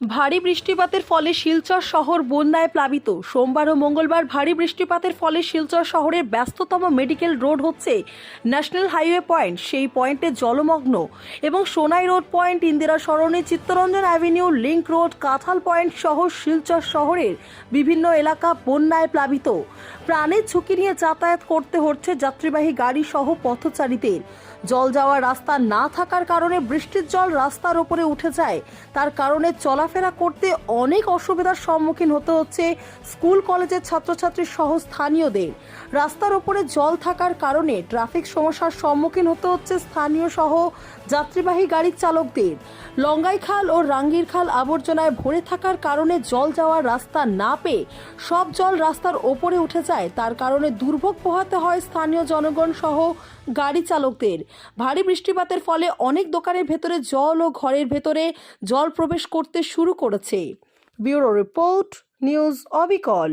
ভারী বৃষ্টিপাতের ফলে শিলচর শহর বন্যায় প্লাবিত। সোমবার ও মঙ্গলবার ভারী বৃষ্টিপাতের ফলে শিলচর শহরের ব্যস্ততম মেডিকেল রোড হচ্ছে ন্যাশনাল হাইওয়ে পয়েন্ট। সেই পয়েন্টে জলমগ্ন এবং Sonai road point, Indira Sarani, Chittaranjan avenue, link road, Kanthal point সহ শিলচর শহরের বিভিন্ন এলাকা বন্যায় প্লাবিত। প্রাণের ঝুঁকি নিয়ে যাতায়াত করতে হচ্ছে যাত্রীবাহী গাড়ি সহ পথচারীদের। জল যাওয়ার রাস্তা না থাকার কারণে বৃষ্টির জল রাস্তার ওপরে উঠে যায়। তার কারণে চলাফেরা করতে অনেক অসুবিধার সম্মুখীন হতে হচ্ছে স্কুল, কলেজের ছাত্রছাত্রী সহ স্থানীয়দের। রাস্তার ওপরে জল থাকার কারণে ট্রাফিক সমস্যার সম্মুখীন হতে হচ্ছে স্থানীয় সহ যাত্রীবাহী গাড়ির চালকদের। লঙ্গাইখাল ও রাঙ্গির খাল আবর্জনায় ভরে থাকার কারণে জল যাওয়ার রাস্তা না পেয়ে সব জল রাস্তার ওপরে উঠে যায়। তার কারণে দুর্ভোগ পোহাতে হয় স্থানীয় জনগণ সহ গাড়ি চালকদের। ভারী বৃষ্টিপাতের ফলে অনেক দোকানের ভেতরে জল ও ঘরের ভেতরে জল প্রবেশ করতে শুরু করেছে। ব্যুরো রিপোর্ট নিউজ অবিকল।